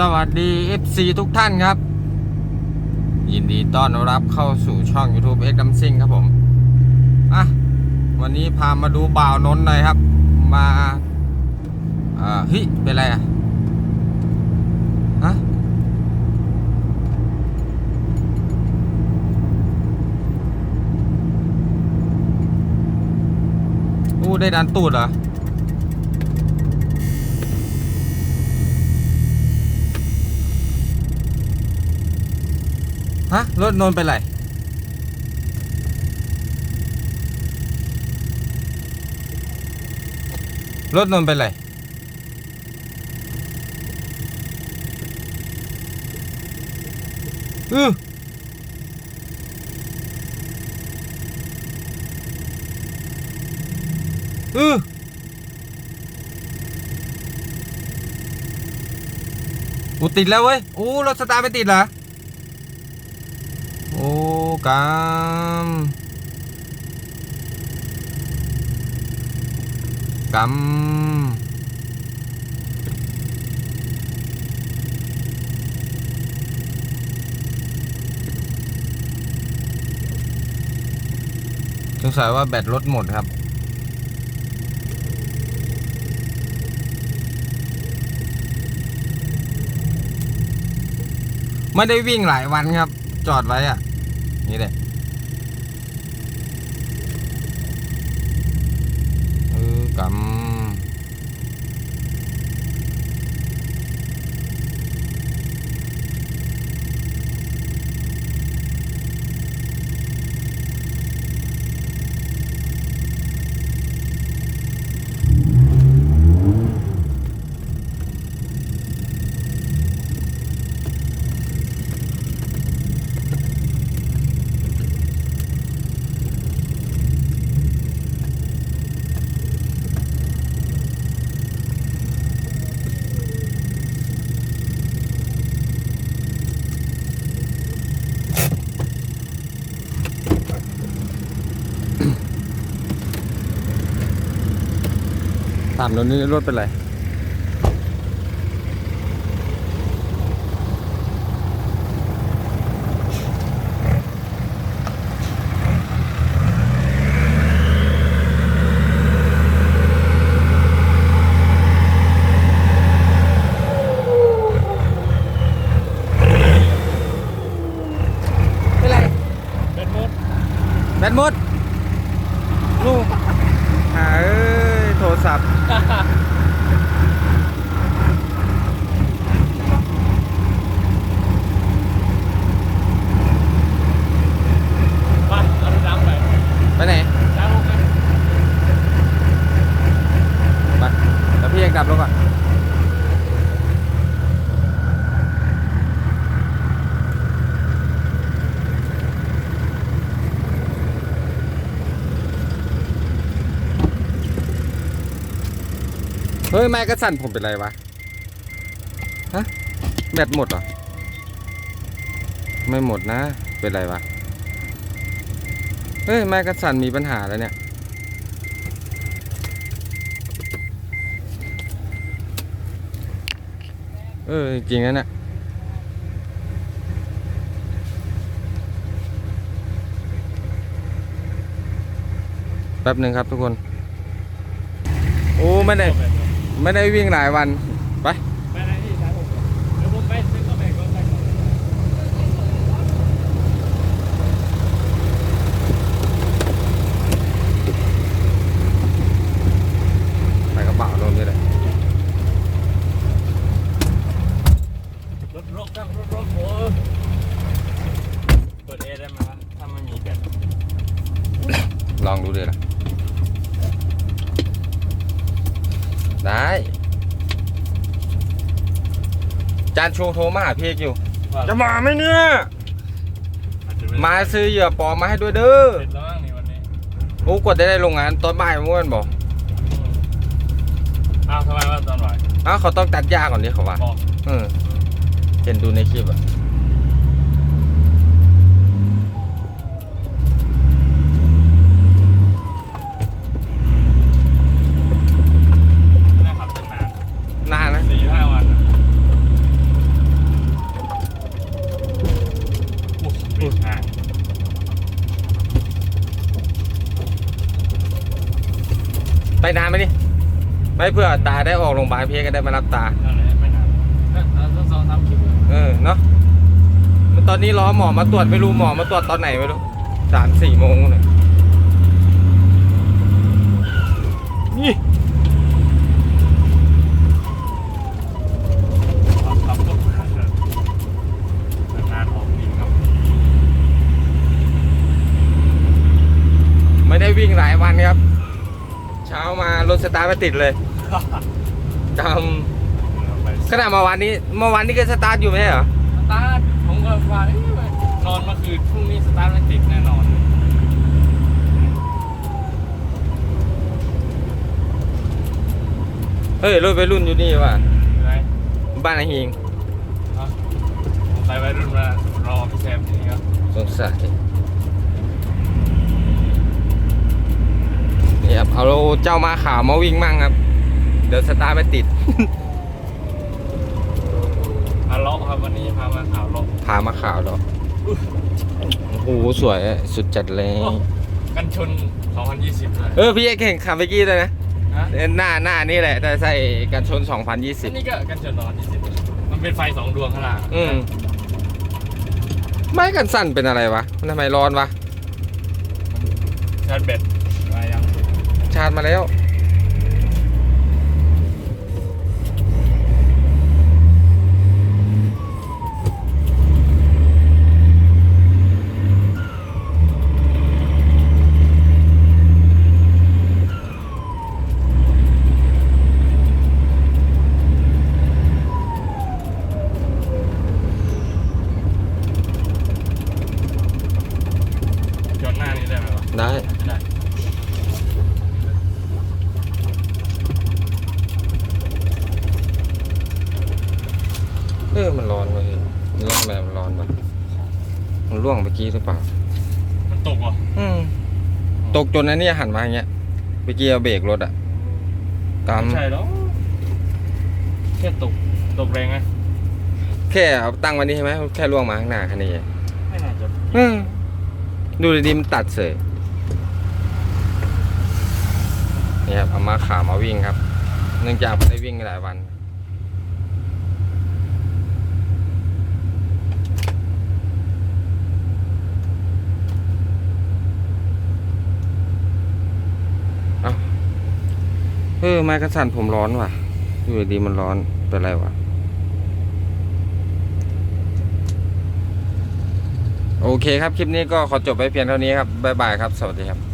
สวัสดี FC ทุกท่านครับ ยินดีต้อนรับเข้าสู่ช่อง YouTube X ดัมซิงครับผมอะวันนี้พามาดูบ่าวนนท์หน่อยครับ มาอ่อเฮ้ยเป็นไรอะฮะอู้ได้ดันตูดเหรอ ฮะ รถนนท์เป็นไรรถนนท์เป็นไรอืออืออูติดแล้วเว้ย โอ้รถสตาร์ไม่ติดเหรอ กามกำสงสัยว่าแบตรถหมดครับ ไม่ได้วิ่งหลายวันครับ จอดไว้อะ นี่แหล ถามรถนี้รถเป็นไรเป็นไร เป็นมด แบตหมดลูกหาเอ้ย โทรศัพท์ มาเอารถดำไป ไปไหน ดำลงไป ไปแล้วพี่เอกดับรถก่อน เฮ้ยไม้กระสั่นผมเป็นไรวะ ฮะ แบตหมดเหรอ ไม่หมดนะ เป็นไรวะ เฮ้ย ไม้กระสั่นมีปัญหาแล้วเนี่ย เออ จริงนะเนี่ยแป๊บหนึ่งครับทุกคน โอ้ไม่ได้ ไม่ได้วิ่งหลายวัน ไปไปไหนที่ดำลงเดี๋ยวผมไปซื้อก็ไปก็ไปก่อนไปกระเป๋าโน่นนี่แหละรถรถครับรถรถโอ้เปิดเอได้ไหมวะถ้ามันมีแบตลองดูเลยนะ ได้ จานชูโทรมาหาพี่เอกอยู่ จะมาไหมเนี่ย มาซื้อเหยื่อปลอมมาให้ด้วยเด้อ เสร็จแล้วมั้งนี่วันนี้โอ้กดได้ได้โรงงานตอนบ่ายเมื่อวานบอกอืมอ้าวทำไมว่าตอนบ่ายอ้าวเขาต้องตัดหญ้าก่อนดิเขาว่าบอก เออเห็นดูในคลิปอะ ไปนานไหมนี่ไม่เพื่อตาได้ออกโรงพยาบาลพี่ก็ได้มารับตานั่นแหละไม่นานก็เอาสองสามคลิปเลยเออเนาะมันตอนนี้รอหมอมาตรวจไม่รู้หมอมาตรวจตอนไหนไม่รู้สามสี่โมงเลยนี่ครับครับรถนานๆออกจริงครับไม่ได้วิ่งหลายวันครับเช้ามารถสตาร์ทไม่ติดเลยจำขนาดเมื่อวานนี้เมื่อวานนี้ก็สตาร์ทอยู่ไหมใช่เหรอสตาร์ทผมก็ว่าเอ๊ะนอนเมื่อคืนพรุ่งนี้สตาร์ทไม่ติดแน่นอนเฮ้ยรถไปรุ่นอยู่นี่ว่ะไรบ้านไอหิงฮะผมไปวัยรุ่นมารอพี่แซมที่นี่ครับสงสัย นี่ครับเอาเจ้ามาขาวมาวิ่งมั่งครับ เดี๋ยวสตาร์ทไม่ติดพาเลาะครับวันนี้พามาข่าวเลาะพามาขาวเหรอโอ้โหสวยอะสุดจัดเลยกันชน 2020เลยเออพี่เอกเห็นขับเมื่อกี้เลยนะฮะหน้าหน้านี่แหละ แต่ใส่กันชน อัน2020 นี้ก็กันชน2020มันเป็นไฟสองดวงข้างหน้าอืมไม้กันสั่นเป็นอะไรวะมันทำไมร้อนวะชาร์จแบตมายัง ชาร์จมาแล้ว จอดหน้านี้ได้ไหมวะได้ ได้ เออ มันร้อนเว้ยร้อนแบบมันร้อนวะ มันร่วงเมื่อกี้หรือเปล่า มันตกเหรออืมตกจนอันนี้หันมาอย่างเงี้ยเมื่อกี้เอาเบรกรถอะตามไม่ใช่หรอกแค่ตก ตกแรงไงแค่เอาตั้งไวันนี้ใช่ไหมแค่ล่วงมาข้างหน้าแค่นี้เองไม่น่าจะ อืมดูดีๆมันตัดเสยนี่ครับเอามาขามาวิ่งครับ เนื่องจากไม่ได้วิ่งหลายวัน เอาเออไม้กระสันผมร้อนว่ะ อยู่ดีมันร้อนเป็นไรวะ โอเคครับ คลิปนี้ก็ขอจบไปเพียงเท่านี้ครับ บ๊ายบายครับ สวัสดีครับ